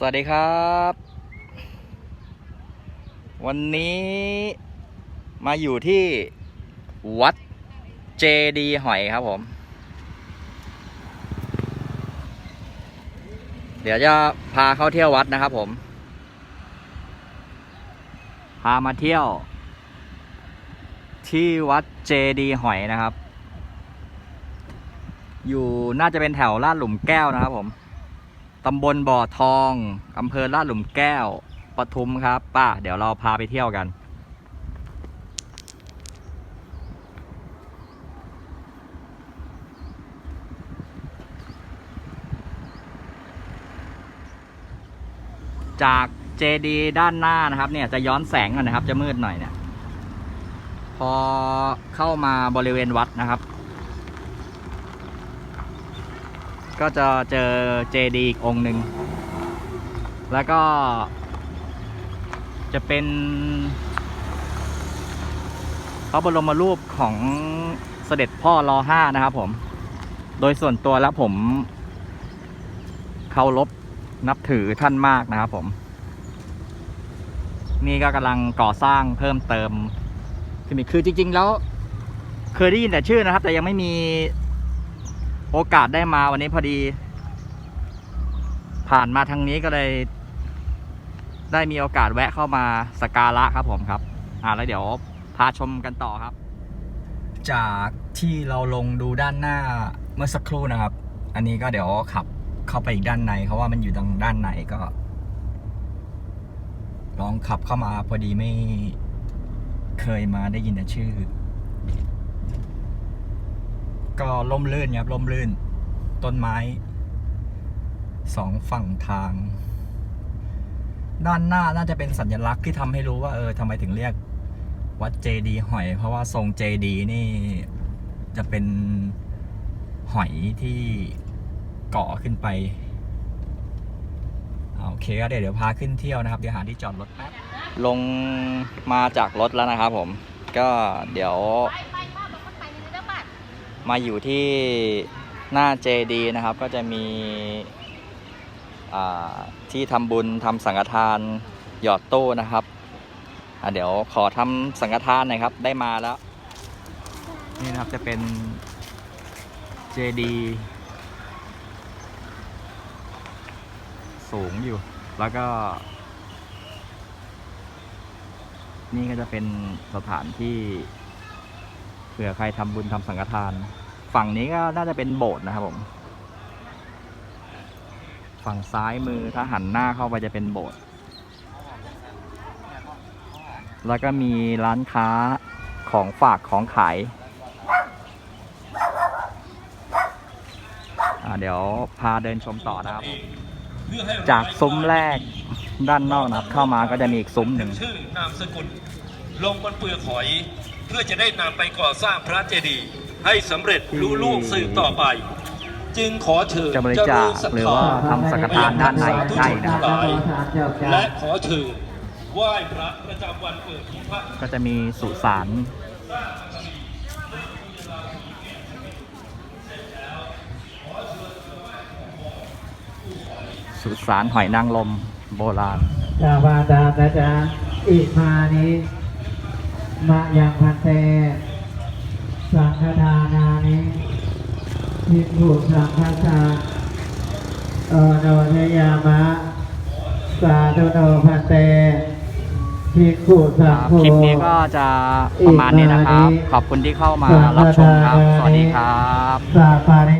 สวัสดีครับ วันนี้มาอยู่ที่วัดเจดีหอยครับผม เดี๋ยวจะพาเข้าเที่ยววัดนะครับผม พามาเที่ยว ที่วัดเจดีหอยนะครับ อยู่น่าจะเป็นแถวลาดหลุมแก้วนะครับผม ตำบลบ่อทองอำเภอลาดหลุมแก้วปทุมครับ ป้า เดี๋ยวเราพาไปเที่ยวกัน จากเจดีด้านหน้านะครับเนี่ยจะย้อนแสงกันนะครับ จะมืดหน่อยเนี่ย พอเข้ามาบริเวณวัดนะครับ ก็จะเจอเจดีอีกองค์หนึ่ง แล้วก็ จะเป็นพระบรมรูปของเสด็จพ่อรอห้านะครับผม โดยส่วนตัวแล้วผมเคารพนับถือท่านมากนะครับผม นี่ก็กำลังก่อสร้างเพิ่มเติมคือจริง ๆ แล้ว เคยได้ยินแต่ชื่อนะครับ แต่ยังไม่มี โอกาสได้มาวันนี้พอดี ผ่านมาทางนี้ก็เลย ได้มีโอกาสแวะเข้ามาสการะครับผมครับ อ่าแล้วเดี๋ยวพาชมกันต่อครับ จากที่เราลงดูด้านหน้าเมื่อสักครู่นะครับ อันนี้ก็เดี๋ยวขับเข้าไปอีกด้านในเพราะว่ามันอยู่ทางด้านในก็ ลองขับเข้ามาพอดีไม่เคยมาได้ยินแต่ชื่อ ก็ล่มลื่นครับล่มลื่น ต้นไม้สองฝั่งทาง ด้านหน้าน่าจะเป็นสัญลักษณ์ที่ทำให้รู้ว่าเออทำไมถึงเรียกวัดเจดีหอย เพราะว่าทรงเจดีนี่จะเป็นหอยที่เกาะขึ้นไปโอเคก็เดี๋ยวเดี๋ยวพาขึ้นเที่ยวนะครับ เดี๋ยวหาที่จอดรถแป๊บลงมาจากรถแล้วนะครับผม ก็เดี๋ยว มาอยู่ที่หน้าเจดีนะครับ ก็จะมีที่ทำบุญทำสังฆทานหยอดตู้นะครับเดี๋ยวขอทำสังฆทานหน่อยครับ ได้มาแล้ว นี่นะครับจะเป็นเจดีสูงอยู่ แล้วก็ นี่ก็จะเป็นสถานที่ ผื่อใครทำบุญทำสังฆทาน ฝั่งนี้ก็น่าจะเป็นโบสถ์นะครับผม ฝั่งซ้ายมือถ้าหันหน้าเข้าไปจะเป็นโบสถ์แล้วก็มีร้านค้าของฝากของขายเดี๋ยวพาเดินชมต่อนะครับ จากซุ้มแรกด้านนอกนะครับเข้ามาก็จะมีอีกซุ้มหนึ่งชื่อนามสกุลลงบนเปลือกหอย เพื่อจะได้นำไปก่อสร้างพระเจดีย์ให้สำเร็จลุล่วงสืบต่อไป จึงขอเชิญจะบริจาคหรือว่าทำสังฆทานด้านในได้นะครับหลายและขอเชิญไหว้พระประจำวันเกิดของพระก็จะมีสุสานสุสานหอยนางรมโบราณชาวาดานะจ๊ะอิมานิ มะยังพันเตสังฆทานานิทิฏฐุสังฆทานโอโนทยามะ สาธุโนพันเตทิฏฐุสังโฆคลิปนี้ก็จะประมาณนี้นะครับ ขอบคุณที่เข้ามารับชมครับ สวัสดีครับสาปานิ